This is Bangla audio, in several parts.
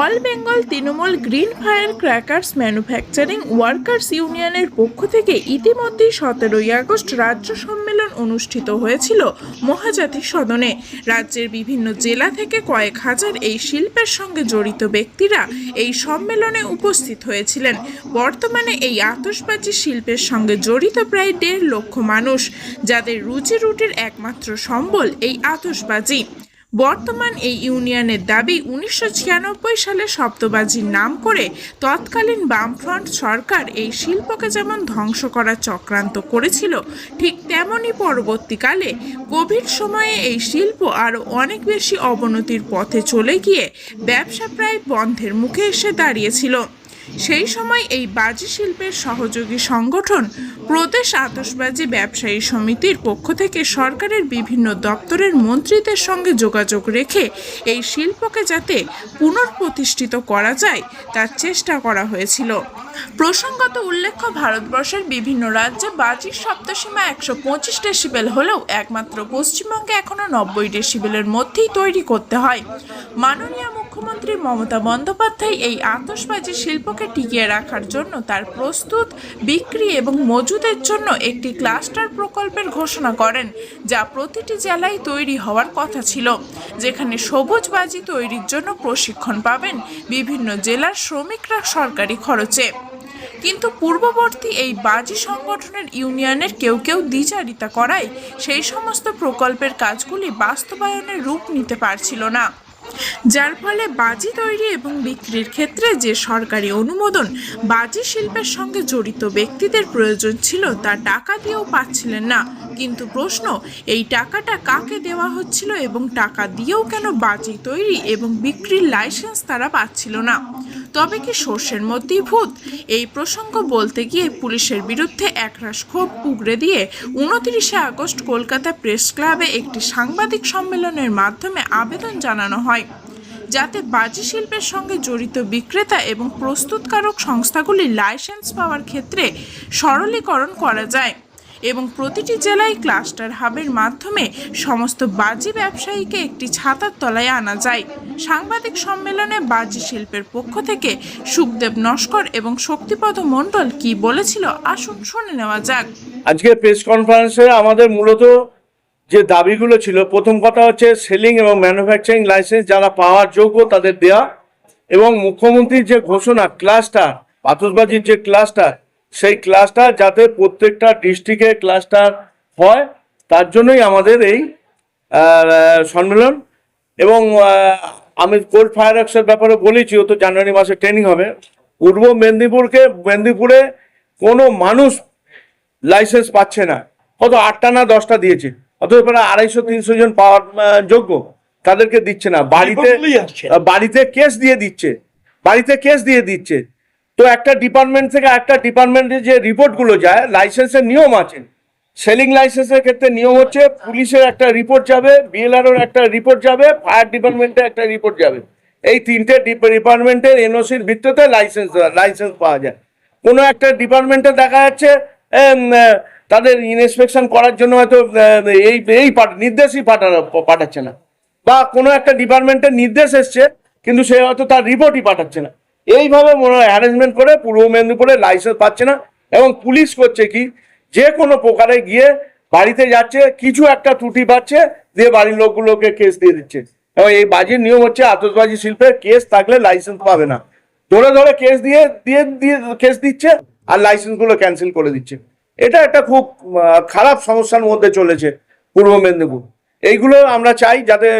All Bengal Trinamool green fire crackers manufacturing workers ইউনিয়নের পক্ষ থেকে ইতিমধ্যেই সতেরোই আগস্ট রাজ্য সম্মেলন অনুষ্ঠিত হয়েছিল মহাজাতি সদনে। রাজ্যের বিভিন্ন জেলা থেকে কয়েক হাজার এই শিল্পের সঙ্গে জড়িত ব্যক্তিরা এই সম্মেলনে উপস্থিত হয়েছিলেন। বর্তমানে এই আতসবাজি শিল্পের সঙ্গে জড়িত প্রায় দেড় লক্ষ মানুষ, যাদের রুজি রুটির একমাত্র সম্বল এই আতশবাজি। বর্তমান এই ইউনিয়নের দাবি উনিশশো ছিয়ানব্বই সালে শব্দবাজির নাম করে তৎকালীন বামফ্রন্ট সরকার এই শিল্পকে যেমন ধ্বংস করার চক্রান্ত করেছিল, ঠিক তেমনই পরবর্তীকালে কোভিড সময়ে এই শিল্প আরও অনেক বেশি অবনতির পথে চলে গিয়ে ব্যবসা প্রায় বন্ধের মুখে এসে দাঁড়িয়েছিল। সেই সময় এই বাজি শিল্পের সহযোগী সংগঠন প্রদেশ আতশবাজি ব্যবসায়ী সমিতির পক্ষ থেকে সরকারের বিভিন্ন দপ্তরের মন্ত্রীদের সঙ্গে যোগাযোগ রেখে এই শিল্পকে যাতে পুনঃপ্রতিষ্ঠিত করা যায়, তার চেষ্টা করা হয়েছিল। প্রসঙ্গত উল্লেখ্য, ভারতবর্ষের বিভিন্ন রাজ্যে বাজির সপ্তসীমা একশো পঁচিশ ডেসিবেল হলেও একমাত্র পশ্চিমবঙ্গে এখনও নব্বই ডেসিবেলের মধ্যেই তৈরি করতে হয়। মাননীয় মুখ্যমন্ত্রী মমতা বন্দ্যোপাধ্যায় এই আতশবাজি শিল্পকে টিকিয়ে রাখার জন্য তার প্রস্তুত, বিক্রি এবং মজুদের জন্য একটি ক্লাস্টার প্রকল্পের ঘোষণা করেন, যা প্রতিটি জেলায় তৈরি হওয়ার কথা ছিল। যেখানে সবুজ বাজি তৈরির জন্য প্রশিক্ষণ পাবেন বিভিন্ন জেলার শ্রমিকরা সরকারি খরচে। কিন্তু পূর্ববর্তী এই বাজি সংগঠনের ইউনিয়নের কেউ কেউ দ্বিচারিতা করায় সেই সমস্ত প্রকল্পের কাজগুলি বাস্তবায়নের রূপ নিতে পারছিল না। যার ফলে বাজি তৈরি এবং বিক্রির ক্ষেত্রে যে সরকারি অনুমোদন, বাজি শিল্পের সঙ্গে জড়িত ব্যক্তিদের প্রয়োজন ছিল তা টাকা দিয়েও পাচ্ছিলেন না। কিন্তু প্রশ্ন, এই টাকাটা কাকে দেওয়া হচ্ছিল এবং টাকা দিয়েও কেন বাজি তৈরি এবং বিক্রির লাইসেন্স তারা পাচ্ছিল না? তবে কি সর্ষের মধ্যেই ভূত? এই প্রসঙ্গ বলতে গিয়ে পুলিশের বিরুদ্ধে একরাশ ক্ষোভ উগরে দিয়ে উনত্রিশে আগস্ট কলকাতা প্রেস ক্লাবে একটি সাংবাদিক সম্মেলনের মাধ্যমে আবেদন জানানো হয়। যাতে বাজি শিল্পের সঙ্গে জড়িত বিক্রেতা এবং প্রস্তুতকারক সংস্থাগুলি লাইসেন্স পাওয়ার ক্ষেত্রে সরলীকরণ করা যায়। এবং প্রতিটি জেলায় ক্লাস্টার হাবের মাধ্যমে সমস্ত বাজি ব্যবসায়ীকে একটি ছাতার তলায় আনা যায়। সাংবাদিক সম্মেলনে বাজি শিল্পের পক্ষ থেকে সুখদেব নস্কর এবং শক্তিপদ মণ্ডল কি বলেছিল, আসুন শুনে নেওয়া যাক। আজকে প্রেস কনফারেন্সে আমাদের মূলত যে দাবিগুলো ছিল, প্রথম কথা হচ্ছে সেলিং এবং ম্যানুফ্যাকচারিং লাইসেন্স যারা পাওয়ার যোগ্য তাদের দেয়া এবং মুখ্যমন্ত্রীর যে ঘোষণা, ক্লাস্টার, পাথরবাজির যে ক্লাস্টার সেই ক্লাস্টার যাতে প্রত্যেকটা ডিস্ট্রিক্টে ক্লাস্টার হয় তার জন্যই আমাদের এই সম্মেলন। এবং আমি কোল্ড ফায়ার এক্সের ব্যাপারে বলেছি ও তো জানুয়ারি মাসে ট্রেনিং হবে। পূর্ব মেদিনীপুরকে মেদিনীপুরে কোনো মানুষ লাইসেন্স পাচ্ছে না। হয়তো আটটা না দশটা দিয়েছে। অথচ প্রায় আড়াইশো তিনশো জন পাওয়ার যোগ্য। তাদেরকে দিচ্ছে না। বাড়িতে বাড়িতে কেস দিয়ে দিচ্ছে। বাড়িতে কেস দিয়ে দিচ্ছে। তো একটা ডিপার্টমেন্ট থেকে একটা ডিপার্টমেন্টে যে রিপোর্টগুলো যায় লাইসেন্সের নিয়ম আছে। সেলিং লাইসেন্সের ক্ষেত্রে নিয়ম হচ্ছে পুলিশের একটা রিপোর্ট যাবে বিএলআরওর একটা রিপোর্ট যাবে ফায়ার ডিপার্টমেন্টে একটা রিপোর্ট যাবে। এই তিনটে ডিপার্টমেন্টের এনওসির ভিত্তিতে লাইসেন্স লাইসেন্স পাওয়া যায়। কোনো একটা ডিপার্টমেন্টে দেখা যাচ্ছে তাদের ইনস্পেকশন করার জন্য হয়তো এই এই নির্দেশই পাঠানো, পাঠাচ্ছে না। বা কোনো একটা ডিপার্টমেন্টের নির্দেশ এসছে, কিন্তু সে হয়তো তার রিপোর্টই পাঠাচ্ছে না। এইভাবে মনে হয় অ্যারেঞ্জমেন্ট করে পূর্ব মেদিনীপুরে লাইসেন্স পাচ্ছে না এবং পুলিশ করছে কি? যে কোনো প্রকারে গিয়ে বাড়িতে যাচ্ছে কিছু একটা ত্রুটি পাচ্ছে দিয়ে বাড়ির লোকগুলোকে কেস দিয়ে দিচ্ছে। এবং এই বাজির নিয়ম হচ্ছে আতশবাজি শিল্পের কেস থাকলে লাইসেন্স পাবে না। ধরে ধরে কেস দিয়ে দিয়ে দিয়ে কেস দিচ্ছে আর লাইসেন্সগুলো ক্যান্সেল করে দিচ্ছে। এটা একটা খুব খারাপ সমস্যার মধ্যে চলেছে পূর্ব মেদিনীপুর। এইগুলো আমরা চাই যাতে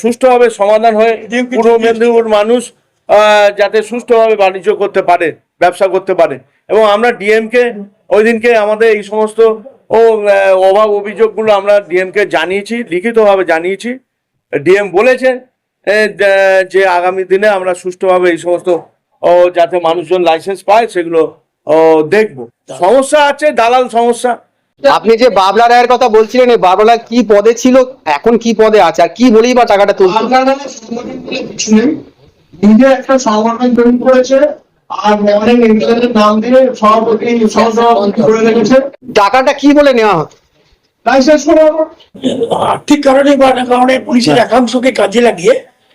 সুষ্ঠুভাবে সমাধান হয়ে পূর্ব মেদিনীপুর মানুষ যাতে সুষ্ঠুভাবে বাণিজ্য করতে পারে ব্যবসা করতে পারে। এবং আমরা ডিএমকে ওই দিনকে আমাদের এই সমস্ত ও অভাব অভিযোগগুলো আমরা ডিএমকে জানিয়েছি লিখিতভাবে জানিয়েছি। ডিএম বলেছেন এ, যে- আগামী দিনে আমরা সুষ্ঠুভাবে এই সমস্ত ও, যাতে মানুষজন লাইসেন্স পায় সেগুলো ও, দেখব। সমস্যা আছে দালাল সমস্যা। আপনি যে বাবলা রায়ের কথা বলছিলেন এই বাবলা কি পদে ছিল? এখন কি পদে আছে? আর কি বলেই বা টাকাটা তুলছে? নিজে একটা সংগঠন তৈরি করেছে আর অনেক নাম দিয়ে সভাপতি সহসভাপতি করে রেখেছে। টাকাটা কি বলে নেওয়া হতো লাইসেন্স আর্থিক কারণে বা না কারণে পুলিশের একাংশকে কাজে লাগিয়ে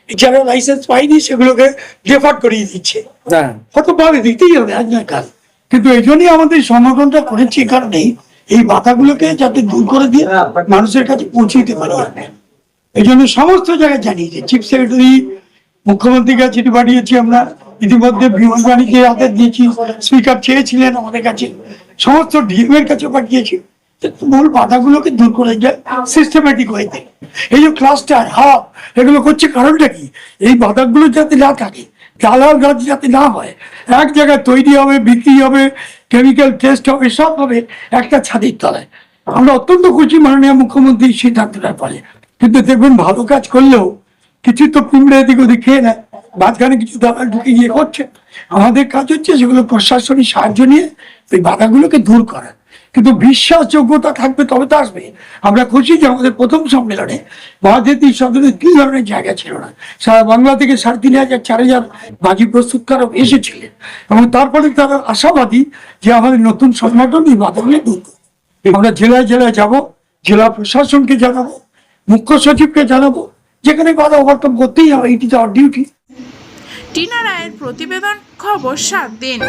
যারা লাইসেন্স পাইনি সেগুলোকে ডেফার্ট করিয়ে দিচ্ছে। হ্যাঁ। কত পাবে দিতেই হবে আজ না কাল। কিন্তু এই জন্যই আমাদের সংগঠনটা করেছি এই কারণেই এই বাধাগুলোকে যাতে দূর করে দিয়ে মানুষের কাছে পৌঁছে দিতে পারি। এই জন্য সমস্ত জায়গায় জানিয়েছে চিফ সেক্রেটারি মুখ্যমন্ত্রীর কাছে চিঠি পাঠিয়েছি আমরা। ইতিমধ্যে বিমান বাণীকে হাতে দিয়েছি স্পিকার চেয়েছিলেন আমাদের কাছে। সমস্ত ডিএম এর কাছে পাঠিয়েছি মূল বাধাগুলোকে দূর করে যায় সিস্টেম্যাটিক ওয়েতে এই যে ক্লাস্টার হাব এগুলো করছে কারণটা কি? এই বাধাগুলো যাতে না থাকে, দালাল গাছ যাতে না হয়, এক জায়গায় তৈরি হবে, বিক্রি হবে কেমিক্যাল টেস্ট হবে, সব হবে একটা ছাদের তলায়। আমরা অত্যন্ত খুশি মাননীয় মুখ্যমন্ত্রীর সিদ্ধান্তটা পারে কিন্তু দেখবেন ভালো কাজ করলেও কিছু তো পিঁপড়ে এদিক ওদিক খেয়ে নেয়। মাঝখানে কিছু দালাল ঢুকে গিয়ে করছে। আমাদের কাজ হচ্ছে সেগুলো প্রশাসনিক সাহায্য নিয়ে এই বাধাগুলোকে দূর করা। কিন্তু বিশ্বাসযোগ্যতা থাকবে তবে তো আসবে। আমরা খুশি যে আমাদের প্রথম সম্মেলনে মহাজাতি সদনের কি ধরনের জায়গা ছিল না। সারা বাংলা থেকে সাড়ে তিন হাজার, চার হাজার বাজি প্রস্তুতকারক এসেছিলেন। এবং তারপরে তারা আশাবাদী যে আমাদের নতুন সংগঠন এই বাধাগুলি দূর আমরা জেলায় জেলায় যাব, জেলা প্রশাসনকে জানাব, মুখ্য সচিবকে জানাব যেখানে কথা ওভারকাম করতেই হবে এটি তো ডিউটি টিনা রায়ের প্রতিবেদন খবর সাত দিন।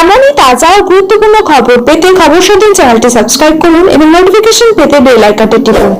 এমনই তাজা ও গুরুত্বপূর্ণ খবর পেতে খবর শুধু চ্যানেলটি সাবস্ক্রাইব করুন এবং নোটিফিকেশন পেতে বেল আইকনটি টিপুন।